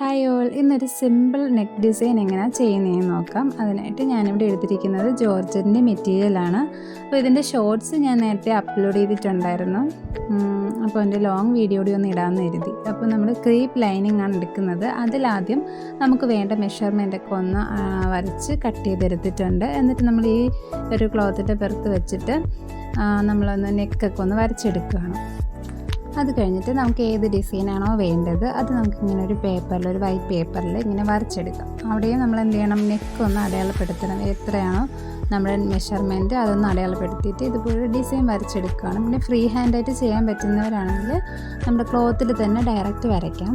Hi all ഇന്നൊരു simple neck design എങ്ങനെയാണ് ചെയ്യുന്നതെന്ന് നോക്കാം. അതിനായിട്ട് ഞാനിവിടെ എടുത്തിരിക്കുന്നത് ജോർജറ്റിന്റെ മെറ്റീരിയലാണ് അപ്പോൾ ഇതിന്റെ ഷോർട്സ് ഞാൻ നേരത്തെ അപ്ലോഡ് ചെയ്തിട്ടുണ്ടായിരുന്നു. അപ്പോൾ എന്റെ ലോങ് വീഡിയോ കൂടി ഒന്ന് ഇടാമെന്ന് കരുതി. അപ്പോൾ നമ്മൾ ക്രീപ്പ് ലൈനിങ് ആണ് എടുക്കുന്നത്. അതിലാദ്യം നമുക്ക് വേണ്ട മെഷർമെന്റ് ഒക്കെ ഒന്ന് വരച്ച് കട്ട് ചെയ്തെടുത്തിട്ടുണ്ട്. എന്നിട്ട് നമ്മൾ ഈ ഒരു ക്ലോത്തിന്റെ പുറത്ത് വെച്ചിട്ട് നമ്മളൊന്ന് നെക്കൊക്കെ ഒന്ന് വരച്ചെടുക്കുകയാണ്. അത് കഴിഞ്ഞിട്ട് നമുക്ക് ഏത് ഡിസൈനാണോ വേണ്ടത് അത് നമുക്ക് ഇങ്ങനെ ഒരു പേപ്പറിൽ ഒരു വൈറ്റ് പേപ്പറിൽ ഇങ്ങനെ വരച്ചെടുക്കാം. അവിടെയും നമ്മൾ എന്ത് ചെയ്യണം? നെക്ക് ഒന്ന് അടയാളപ്പെടുത്തണം. എത്രയാണോ നമ്മുടെ മെഷർമെന്റ് അതൊന്ന് അടയാളപ്പെടുത്തിയിട്ട് ഇതുപോലെ ഡിസൈൻ വരച്ചെടുക്കുകയാണ്. പിന്നെ ഫ്രീ ഹാൻഡായിട്ട് ചെയ്യാൻ പറ്റുന്നവരാണെങ്കിൽ നമ്മുടെ ക്ലോത്തിൽ തന്നെ ഡയറക്റ്റ് വരയ്ക്കാം.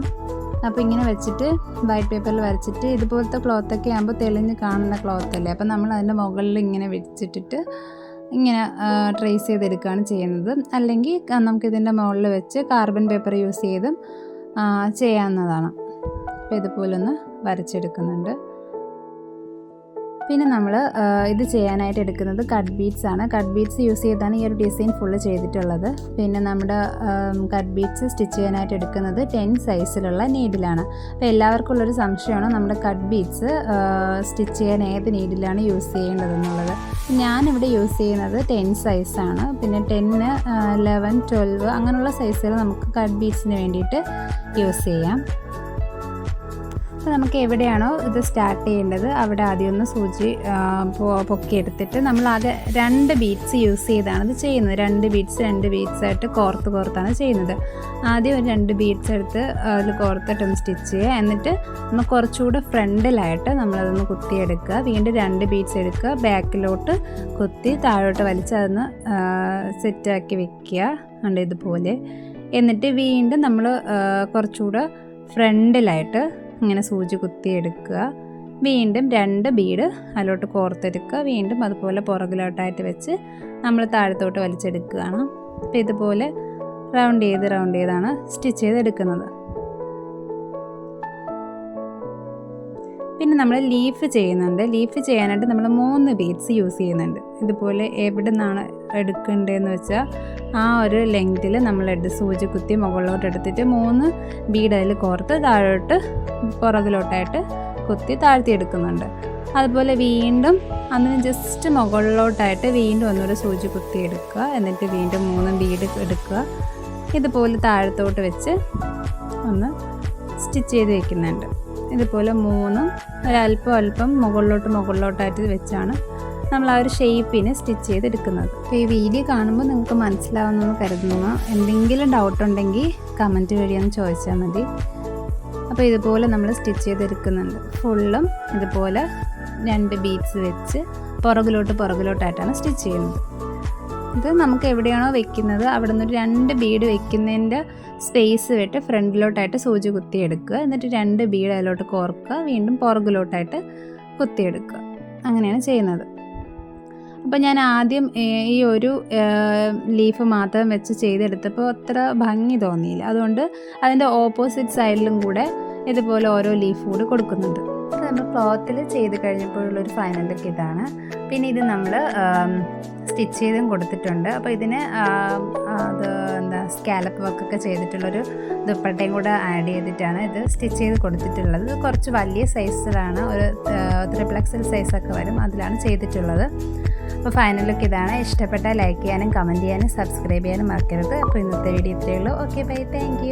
അപ്പോൾ ഇങ്ങനെ വെച്ചിട്ട് വൈറ്റ് പേപ്പറിൽ വരച്ചിട്ട് ഇതുപോലത്തെ ക്ലോത്തൊക്കെ ആകുമ്പോൾ തെളിഞ്ഞ് കാണുന്ന ക്ലോത്തല്ലേ അപ്പോൾ നമ്മൾ അതിന്റെ മുകളിൽ ഇങ്ങനെ വെച്ചിട്ടിട്ട് ഇങ്ങനെ ട്രേസ് ചെയ്തെടുക്കുകയാണ് ചെയ്യുന്നത്. അല്ലെങ്കിൽ നമുക്കിതിന്റെ മുകളിൽ വെച്ച് കാർബൺ പേപ്പർ യൂസ് ചെയ്തും ചെയ്യാവുന്നതാണ്. അപ്പോൾ ഇതുപോലൊന്ന് വരച്ചെടുക്കുന്നുണ്ട്. പിന്നെ നമ്മൾ ഇത് ചെയ്യാനായിട്ട് എടുക്കുന്നത് കട്ട് ബീഡ്സ് ആണ്. കട്ട് ബീഡ്സ് യൂസ് ചെയ്താണ് ഈ ഒരു ഡിസൈൻ ഫുള്ള് ചെയ്തിട്ടുള്ളത്. പിന്നെ നമ്മുടെ കട്ട് ബീഡ്സ് സ്റ്റിച്ച് ചെയ്യാനായിട്ട് എടുക്കുന്നത് ടെൻ സൈസിലുള്ള നീഡിലാണ് അപ്പോൾ എല്ലാവർക്കും ഉള്ളൊരു സംശയമാണ് നമ്മുടെ കട്ട് ബീഡ്സ് സ്റ്റിച്ച് ചെയ്യാൻ ഏത് നീഡിലാണ് യൂസ് ചെയ്യേണ്ടതെന്നുള്ളത് ഞാനിവിടെ യൂസ് ചെയ്യുന്നത് ടെൻ സൈസാണ് പിന്നെ ടെന്ന് ലെവൻ ട്വൽവ് അങ്ങനെയുള്ള സൈസുകൾ നമുക്ക് കട്ട് ബീഡ്സിന് വേണ്ടിയിട്ട് യൂസ് ചെയ്യാം. അപ്പോൾ നമുക്ക് എവിടെയാണോ ഇത് സ്റ്റാർട്ട് ചെയ്യേണ്ടത് അവിടെ ആദ്യം ഒന്ന് സൂചി പൊക്കിയെടുത്തിട്ട് നമ്മൾ ആകെ രണ്ട് ബീറ്റ്സ് യൂസ് ചെയ്താണ് ഇത് ചെയ്യുന്നത്. രണ്ട് ബീറ്റ്സ് രണ്ട് ബീറ്റ്സ് ആയിട്ട് കോർത്ത് കോർത്താണ് ചെയ്യുന്നത്. ആദ്യം ഒരു രണ്ട് ബീറ്റ്സ് എടുത്ത് അതിൽ കോർത്തിട്ടൊന്ന് സ്റ്റിച്ച് ചെയ്യുക. എന്നിട്ട് നമ്മൾ കുറച്ചുകൂടെ ഫ്രണ്ടിലായിട്ട് നമ്മളതൊന്ന് കുത്തിയെടുക്കുക. വീണ്ടും രണ്ട് ബീറ്റ്സ് എടുക്കുക. ബാക്കിലോട്ട് കുത്തി താഴോട്ട് വലിച്ച് അതൊന്ന് സെറ്റാക്കി വെക്കുക. ഉണ്ട് ഇതുപോലെ. എന്നിട്ട് വീണ്ടും നമ്മൾ കുറച്ചുകൂടെ ഫ്രണ്ടിലായിട്ട് ഇങ്ങനെ സൂചി കുത്തിയെടുക്കുക വീണ്ടും രണ്ട് ബീഡ് അതിലോട്ട് കോർത്തെടുക്കുക. വീണ്ടും അതുപോലെ പുറകിലോട്ടായിട്ട് വെച്ച് നമ്മൾ താഴത്തോട്ട് വലിച്ചെടുക്കുകയാണ്. അപ്പോൾ ഇതുപോലെ റൗണ്ട് ചെയ്ത് റൗണ്ട് ചെയ്താണ് സ്റ്റിച്ച് ചെയ്തെടുക്കുന്നത് പിന്നെ നമ്മൾ ലീഫ് ചെയ്യുന്നുണ്ട്. ലീഫ് ചെയ്യാനായിട്ട് നമ്മൾ മൂന്ന് ബീഡ്സ് യൂസ് ചെയ്യുന്നുണ്ട്. ഇതുപോലെ എവിടെ നിന്നാണ് എടുക്കേണ്ടതെന്ന് വെച്ചാൽ ആ ഒരു ലെങ്തിൽ നമ്മൾ എടുത്ത് സൂചി കുത്തി മുകളിലോട്ട് എടുത്തിട്ട് മൂന്ന് ബീഡ് അതിൽ കോർത്ത് താഴോട്ട് പുറകിലോട്ടായിട്ട് കുത്തി താഴ്ത്തി എടുക്കുന്നുണ്ട് അതുപോലെ വീണ്ടും അതിന് ജസ്റ്റ് മുകളിലോട്ടായിട്ട് വീണ്ടും ഒന്നുകൂടെ സൂചി കുത്തി എടുക്കുക എന്നിട്ട് വീണ്ടും മൂന്ന് ബീഡ് എടുക്കുക. ഇതുപോലെ താഴത്തോട്ട് വെച്ച് ഒന്ന് സ്റ്റിച്ച് ചെയ്ത് വെക്കുന്നുണ്ട്. ഇതുപോലെ മൂന്നും ഒരല്പം അല്പം മുകളിലോട്ട് മുകളിലോട്ടായിട്ട് വെച്ചാണ് നമ്മൾ ആ ഒരു ഷേപ്പിന് സ്റ്റിച്ച് ചെയ്തെടുക്കുന്നത്. അപ്പോൾ ഈ വീഡിയോ കാണുമ്പോൾ നിങ്ങൾക്ക് മനസ്സിലാവുന്നെന്ന് കരുതുന്നു. എന്തെങ്കിലും ഡൗട്ട് ഉണ്ടെങ്കിൽ കമന്റ് വഴി ഒന്ന് ചോദിച്ചാൽ മതി. അപ്പോൾ ഇതുപോലെ നമ്മൾ സ്റ്റിച്ച് ചെയ്തെടുക്കുന്നുണ്ട്. ഫുള്ളും ഇതുപോലെ രണ്ട് ബീഡ്സ് വെച്ച് പുറകിലോട്ട് പുറകിലോട്ടായിട്ടാണ് സ്റ്റിച്ച് ചെയ്യുന്നത്. ഇത് നമുക്ക് എവിടെയാണോ വെക്കുന്നത് അവിടെ നിന്ന് ഒരു രണ്ട് ബീഡ് വെക്കുന്നതിന്റെ സ്പേസ് വിട്ട് ഫ്രണ്ടിലോട്ടായിട്ട് സൂചി കുത്തിയെടുക്കുക. എന്നിട്ട് രണ്ട് ബീഡ് അതിലോട്ട് കോർക്കുക. വീണ്ടും പുറകിലോട്ടായിട്ട് കുത്തിയെടുക്കുക. അങ്ങനെയാണ് ചെയ്യുന്നത്. അപ്പോൾ ഞാൻ ആദ്യം ഈ ഒരു ലീഫ് മാത്രം വെച്ച് ചെയ്തെടുത്തപ്പോൾ അത്ര ഭംഗി തോന്നിയില്ല. അതുകൊണ്ട് അതിന്റെ ഓപ്പോസിറ്റ് സൈഡിലും കൂടെ ഇതുപോലെ ഓരോ ലീഫ് കൂടി കൊടുക്കുന്നുണ്ട്. നമ്മൾ ക്ലോത്തിൽ ചെയ്ത് കഴിഞ്ഞപ്പോഴുള്ളൊരു ഫൈനൽ ലുക്ക് ഇതാണ്. പിന്നെ ഇത് നമ്മൾ സ്റ്റിച്ച് ചെയ്തും കൊടുത്തിട്ടുണ്ട്. അപ്പോൾ ഇതിന് അത് എന്താ സ്കാലപ്പ് വർക്കൊക്കെ ചെയ്തിട്ടുള്ളൊരു ദുപ്പട്ടയും കൂടെ ആഡ് ചെയ്തിട്ടാണ് ഇത് സ്റ്റിച്ച് ചെയ്ത് കൊടുത്തിട്ടുള്ളത്. കുറച്ച് വലിയ സൈസിലാണ് ഒരു ത്രിപ്ലക്സൽ സൈസൊക്കെ വരും അതിലാണ് ചെയ്തിട്ടുള്ളത്. അപ്പോൾ ഫൈനൽ ലുക്ക് ഇതാണ്. ഇഷ്ടപ്പെട്ട ലൈക്ക് ചെയ്യാനും കമന്റ് ചെയ്യാനും സബ്സ്ക്രൈബ് ചെയ്യാനും മറക്കരുത്. അപ്പോൾ ഇന്നത്തെ വീഡിയോ ഇത്രയേ ഉള്ളൂ. Okay bye thank